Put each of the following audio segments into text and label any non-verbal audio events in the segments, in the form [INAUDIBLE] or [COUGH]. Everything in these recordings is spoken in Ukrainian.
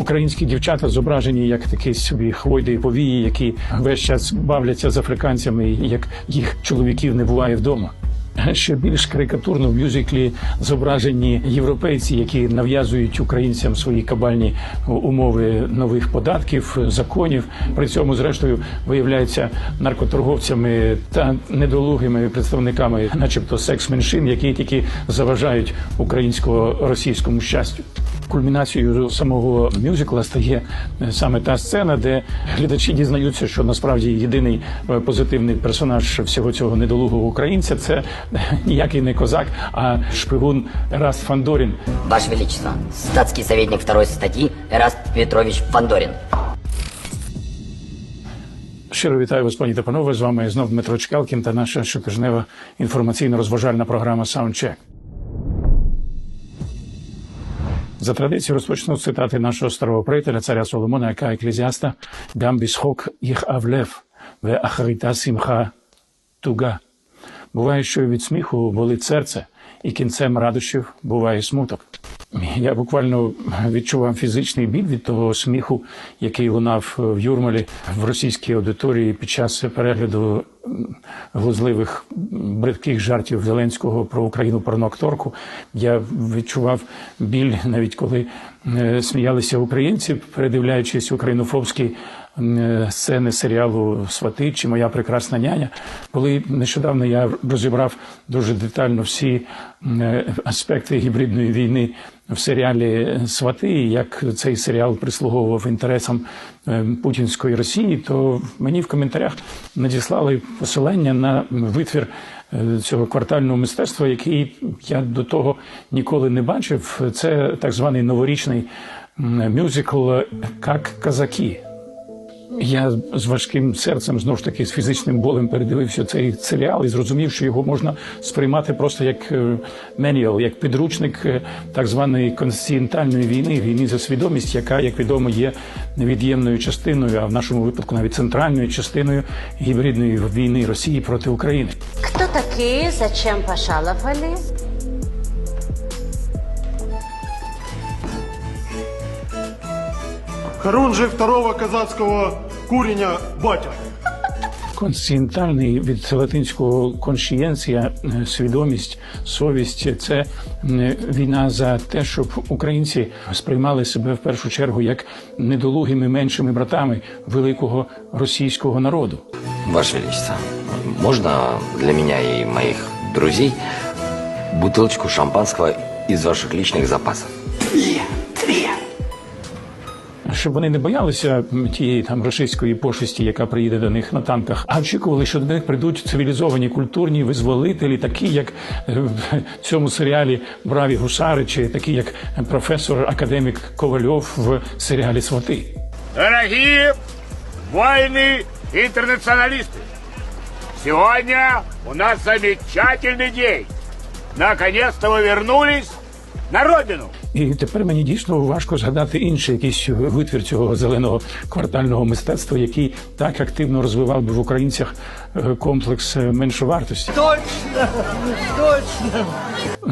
Українські дівчата зображені як такі собі хвойди і повії, які весь час бавляться з африканцями, як їх чоловіків не буває вдома. Ще більш карикатурно в мюзиклі зображені європейці, які нав'язують українцям свої кабальні умови нових податків, законів. При цьому, зрештою, виявляються наркоторговцями та недолугими представниками, начебто секс-меншин, які тільки заважають українсько-російському щастю. Кульмінацією самого мюзикла стає е, саме та сцена, де глядачі дізнаються, що насправді єдиний е, позитивний персонаж всього цього недолугого українця це е, ніякий не козак, а шпигун Ераст Фандорін, Ваше Величество, статский советник второй статьи Эраст Петрович Фандорин. Щиро вітаю вас, пані та панове. З вами знов Дмитро Чкалкін та наша щотижнева інформаційно-розважальна програма Саундчек. За традицією розпочну цитати нашого старого приятеля, царя Соломона, яка еклезіаста «Гам бісхок їх авлев, ве ахарита сімха туга». Буває, що від сміху болить серце, і кінцем радощів буває смуток. Я буквально відчував фізичний біль від того сміху, який лунав в Юрмалі в російській аудиторії під час перегляду глузливих бридких жартів Зеленського про Україну про акторку. Я відчував біль навіть коли е, сміялися українці, передивляючись українофобські м, сцени серіалу Свати чи Моя прекрасна няня. Коли нещодавно я розібрав дуже детально всі е, аспекти гібридної війни в серіалі Свати, як цей серіал прислуговував інтересам е, путінської Росії, то мені в коментарях надіслали посилання на витвір е, цього квартального мистецтва, який я до того ніколи не бачив. Це так званий новорічний мюзикл «Как казаки. Я з важким серцем знову ж таки з фізичним болем передивився цей серіал і зрозумів, що його можна сприймати просто як меніал, як підручник е, так званої конституціональної війни, війни за свідомість, яка, як відомо, є невід'ємною частиною, а в нашому випадку навіть центральною частиною гібридної війни Росії проти України. Кто такие, зачем пожаловали? Хорунжий второго казацкого куреня батя. Конституціональний від латинського коншієнція, е, свідомість, совість це війна за те, щоб українці сприймали себе в першу чергу як недолугими меншими братами великого російського народу. Ваше Величество, можно для меня и моих друзей бутылочку шампанского из ваших личных запасов? Щоб вони не боялися тієї там рашистської пошесті, яка приїде до них на танках, а очікували, що до них прийдуть цивілізовані культурні визволителі, такі як е, в цьому серіалі Браві гусари, чи такі як професор академік Ковальов в серіалі Свати. Дорогие воины-интернационалисты, сегодня у нас замечательный день. Наконец-то вы вернулись на родину. І тепер мені дійсно важко згадати інший якийсь витвір цього зеленого квартального мистецтва, який так активно розвивав би в українцях е, комплекс е, меншовартості. Точно, точно.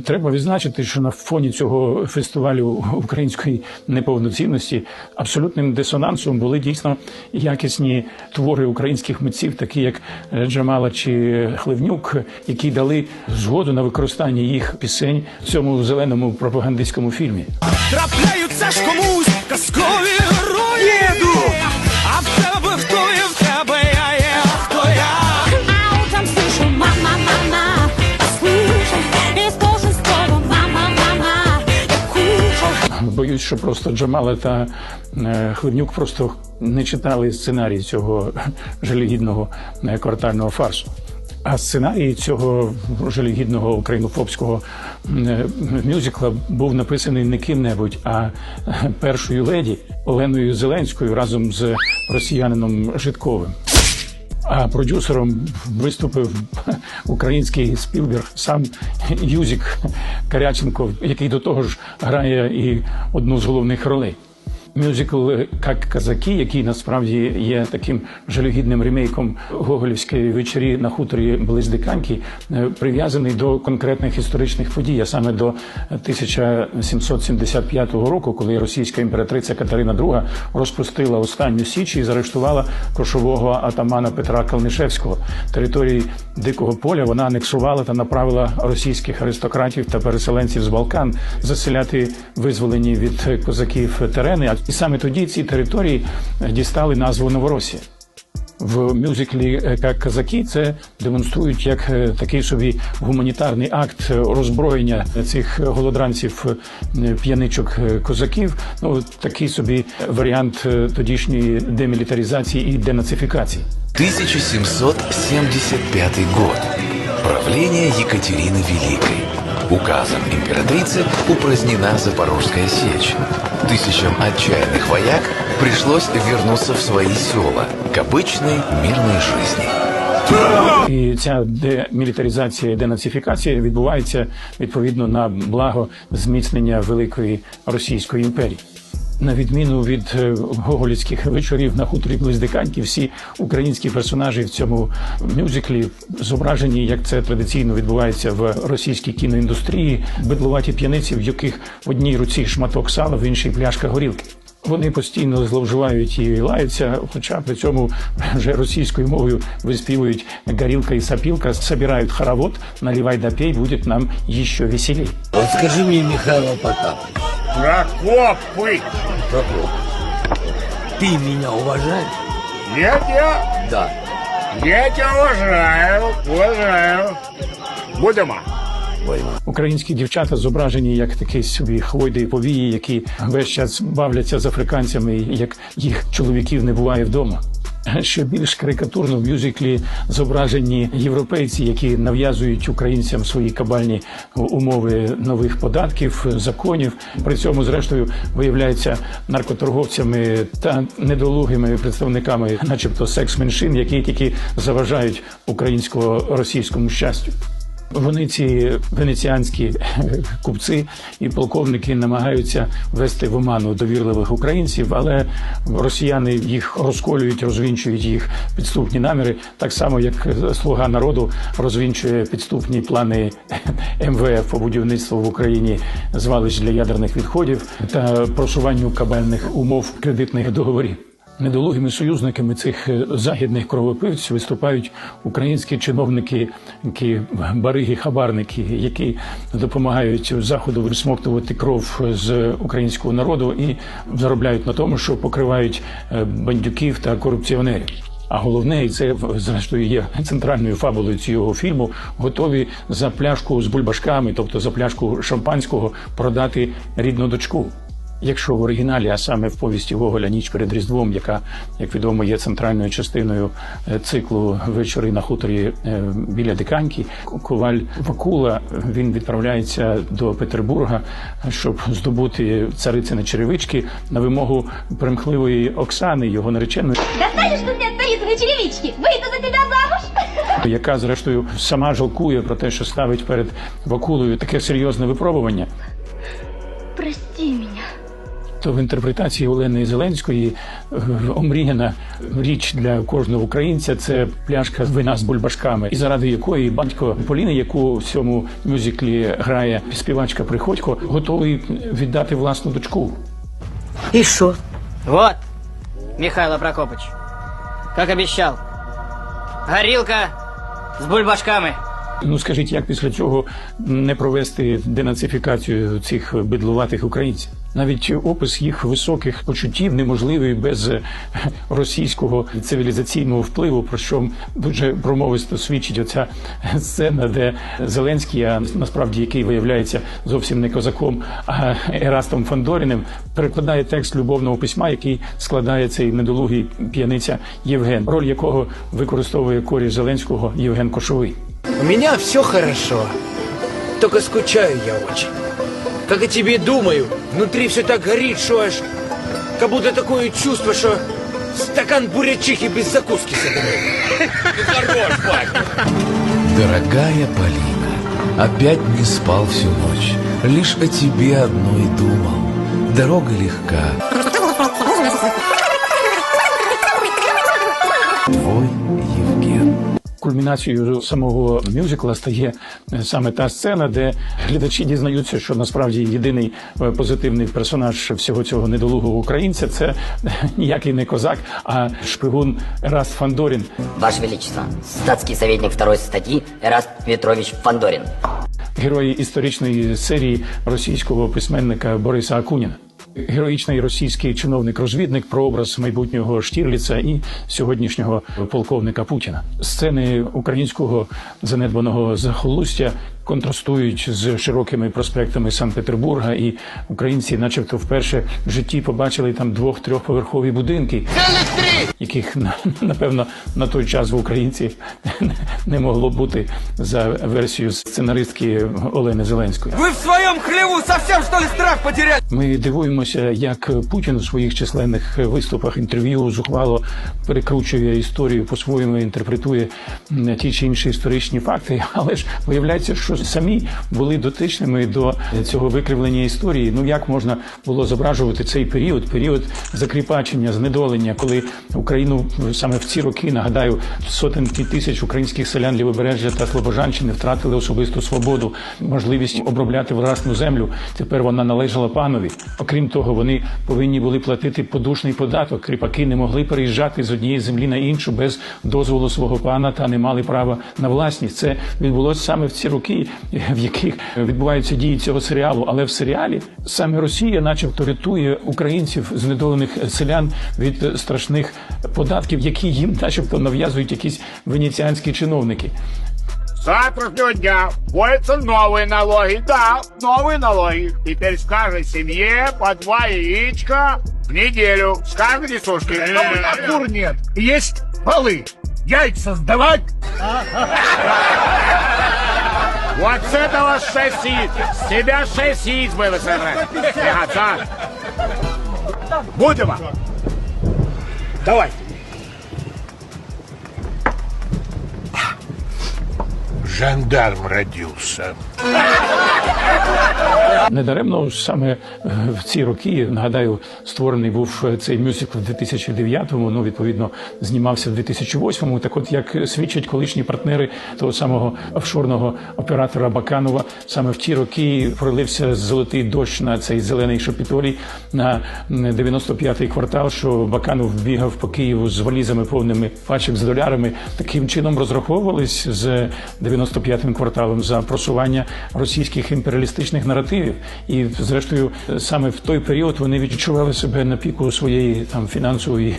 Треба відзначити, що на фоні цього фестивалю української неповноцінності абсолютним дисонансом були дійсно якісні твори українських митців, такі як Джамала чи Хливнюк, які дали згоду на використання їх пісень в цьому зеленому пропагандистському фільмі. Трапляються ж комусь казкові Боюсь, що просто Джамала та е, Хливнюк просто не читали сценарій цього [LAUGHS] жалюгідного е, квартального фарсу. А сценарій цього жалюгідного українофобського е, мюзикла був написаний не ким-небудь, а першою леді Оленою Зеленською разом з росіянином Житковим. А продюсером виступив український Спілберг, сам Юзік Каряченко, який до того ж грає і одну з головних ролей. Мюзикл «Как казаки», який насправді є таким жалюгідним ремейком гоголівської вечері на хуторі Близдиканьки, е, прив'язаний до конкретних історичних подій, а саме до 1775 року, коли російська імператриця Катерина II розпустила останню січ і заарештувала кошового атамана Петра Калнишевського. Території дикого поля вона анексувала та направила російських аристократів та переселенців з Балкан заселяти визволені від козаків терени. І саме тоді ці території дістали назву Новоросія. В мюзиклі е, «Як казаки це демонструють як е, такий собі гуманітарний акт роззброєння цих голодранців е, п'яничок е, козаків. Ну такий собі варіант е, тодішньої демілітаризації і денацифікації. 1775 год. Правление Екатерины Великой. Указом императрицы упразднена Запорожская сечь. Тысячам отчаянных вояк пришлось вернуться в свои села к обычной мирной жизни. І ця демілітаризація і денацифікація відбувається відповідно на благо зміцнення великої Російської імперії. На відміну від е, гоголівських вечорів на хуторі Близдиканьки, всі українські персонажі в цьому мюзиклі зображені, як це традиційно відбувається в російській кіноіндустрії, бидлуваті п'яниці, в яких в одній руці шматок сала, в іншій пляшка горілки. Вони постійно зловживають і лаються, хоча при цьому вже російською мовою виспівують горілка і сапілка, собирають хоровод, наливай да пей, буде нам ще веселей. Вот скажи мне, Михаил Потапыч, Прокопы! Прокоп, ты меня уважаешь? Нет, я, Да. я тебя уважаю, уважаю. Будемо. Українські дівчата зображені як такі собі хвойди і повії, які весь час бавляться з африканцями, як їх чоловіків не буває вдома. Ще більш карикатурно в мюзиклі зображені європейці, які нав'язують українцям свої кабальні умови нових податків, законів. При цьому, зрештою, виявляються наркоторговцями та недолугими представниками, начебто секс-меншин, які тільки заважають українсько-російському щастю. Вони ці венеціанські [LAUGHS] купці і полковники намагаються ввести в оману довірливих українців, але росіяни їх розколюють, розвінчують їх підступні наміри, так само як слуга народу розвінчує підступні плани [LAUGHS] МВФ по будівництву в Україні звалищ для ядерних відходів та просуванню кабельних умов кредитних договорів. Недолугими союзниками цих е, західних кровопивців виступають українські чиновники, які бариги, хабарники, які допомагають заходу висмоктувати кров з українського народу і заробляють на тому, що покривають е, бандюків та корупціонерів. А головне, і це зрештою є центральною фабулою цього фільму, готові за пляшку з бульбашками, тобто за пляшку шампанського, продати рідну дочку. Якщо в оригіналі, а саме в повісті Гоголя Ніч перед Різдвом, яка, як відомо, є центральною частиною е, циклу вечори на хуторі е, біля Диканьки, коваль Вакула він відправляється до Петербурга, щоб здобути царицини черевички на вимогу примхливої Оксани, його нареченої. Тут от Борисовой черевички? Выйду за тебя замуж? яка зрештою сама жалкує про те, що ставить перед Вакулою таке серйозне випробування. То в інтерпретації Олени Зеленської е, омріяна річ для кожного українця це пляшка вина з бульбашками, і заради якої батько Поліни, яку в цьому мюзиклі грає співачка Приходько, готовий віддати власну дочку. И что? Вот, Михаил Прокопыч, как обещал. Горилка с бульбашками. Ну скажіть, як після цього не провести денацифікацію цих бидлуватих українців? Навіть опис їх високих почуттів неможливий без е, російського цивілізаційного впливу, про що дуже промовисто свідчить оця сцена, де Зеленський, а насправді який виявляється зовсім не козаком, а Ерастом Фандоріним, перекладає текст любовного письма, який складає цей недолугий п'яниця Євген, роль якого використовує коріш Зеленського Євген Кошовий. У меня все хорошо. Только скучаю я очень. Как о тебе думаю, внутри все так горит, что аж... Как будто такое чувство, что стакан бурячихи без закуски. Хорош, Ваня. Дорогая Полина, опять не спал всю ночь, лишь о тебе одной думал. Дорога легка, Кульмінацією самого мюзикла стає е, саме та сцена, де глядачі дізнаються, що насправді єдиний е, позитивний персонаж всього цього недолугого українця це ніякий не козак, а шпигун Ераст Фандорін. Ваше Величество, статский советник второй статьи Эраст Петрович Фандорин. герої історичної серії російського письменника Бориса Акуніна. Героїчний російський чиновник-розвідник про образ майбутнього Штірліца і сьогоднішнього полковника Путіна. Сцени українського занедбаного захолустя контрастують з широкими проспектами Санкт-Петербурга, і українці, начебто, вперше в житті побачили там двох-трьохповерхові будинки, яких напевно на той час в українці не могло бути за версією сценаристки Олени Зеленської. Вы в своем хлеву совсем что ли страх потеряли? Ми дивуємося, як Путін у своїх численних виступах інтерв'ю зухвало перекручує історію, по-своєму інтерпретує ті чи інші історичні факти. Але ж виявляється, що самі були дотичними до цього викривлення історії. Ну як можна було зображувати цей період, період закріпачення, знедолення, коли Україну саме в ці роки нагадаю сотенки тисяч українських селян Лівобережжя та Слобожанщини втратили особисту свободу, можливість обробляти власну землю. Тепер вона належала панові. Окрім того, вони повинні були платити подушний податок. Кріпаки не могли переїжджати з однієї землі на іншу без дозволу свого пана та не мали права на власність. Це відбулося саме в ці роки, в яких відбуваються дії цього серіалу. Але в серіалі саме Росія, начебто, рятує українців знедолених селян від страшних податків, які їм, начебто, нав'язують якісь венеціанські чиновники. С завтрашнего дня вводятся новые налоги. Да, новые налоги. Теперь с каждой семье по два яичка в неделю. С каждой несушки. Кур нет. Есть полы. Яйца сдавать. [LAUGHS] Вот с этого шесть яиц. С тебя шесть яиц было собрать. Отца. Будем. Давай. Жандарм родился. Недаремно саме е, в ці роки, нагадаю, створений був е, цей мюзикл в 2009-му, ну, відповідно, знімався в 2008-му. Так от, як свідчать колишні партнери того самого офшорного оператора Баканова, саме в ті роки пролився золотий дощ на цей зелений шапітолій на 95-й квартал, що Баканов бігав по Києву з валізами повними пачок з долярами. Таким чином розраховувались з 95-м кварталом за просування російських імперіалістичних наративів. І, зрештою, саме в той період вони відчували себе на піку своєї там фінансової.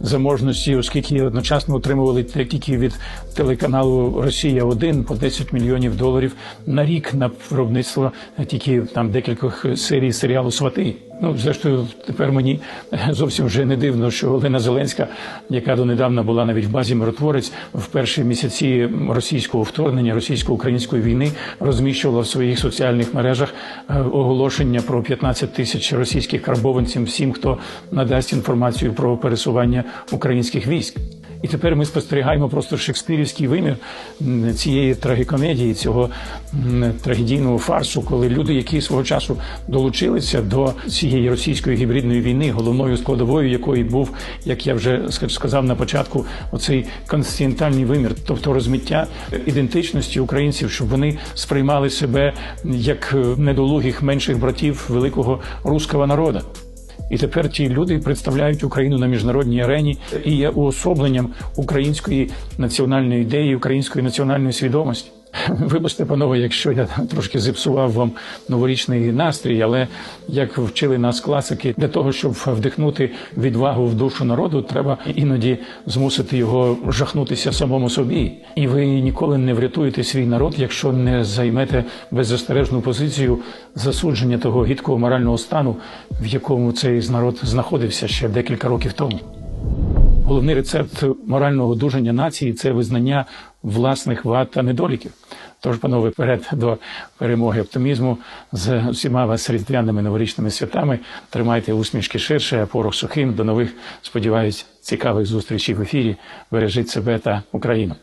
Заможності, оскільки одночасно отримували тільки від телеканалу Росія 1 по 10 мільйонів доларів на рік на виробництво тільки там декількох серій серіалу Свати. Ну, зрештою, тепер мені зовсім вже не дивно, що Олена Зеленська, яка донедавна була навіть в базі миротворець, в перші місяці російського вторгнення, російсько-української війни розміщувала в своїх соціальних мережах е, оголошення про 15 тисяч російських карбованців всім, хто надасть інформацію про пересування українських військ. І тепер ми спостерігаємо просто шекспірівський вимір цієї трагікомедії, цього трагедійного фарсу, коли люди, які свого часу долучилися до цієї російської гібридної війни, головною складовою якої був, як я вже ска- сказав на початку, оцей конституціональний вимір, тобто розмиття ідентичності українців, щоб вони сприймали себе як е, недолугих менших братів великого руського народу. І тепер ті люди представляють Україну на міжнародній арені і є уособленням української національної ідеї, української національної свідомості. [LAUGHS] Вибачте, панове, якщо я трошки зіпсував вам новорічний настрій, але як вчили нас класики, для того, щоб вдихнути відвагу в душу народу, треба іноді змусити його жахнутися самому собі. І ви ніколи не врятуєте свій народ, якщо не займете беззастережну позицію засудження того гідкого морального стану, в якому цей народ знаходився ще декілька років тому. Головний рецепт морального одужання нації це визнання власних вад та недоліків. Тож, панове, вперед до перемоги оптимізму з усіма вас різдвяними новорічними святами. Тримайте усмішки ширше, а порох сухим. До нових, сподіваюсь, цікавих зустрічей в ефірі. Бережіть себе та Україну.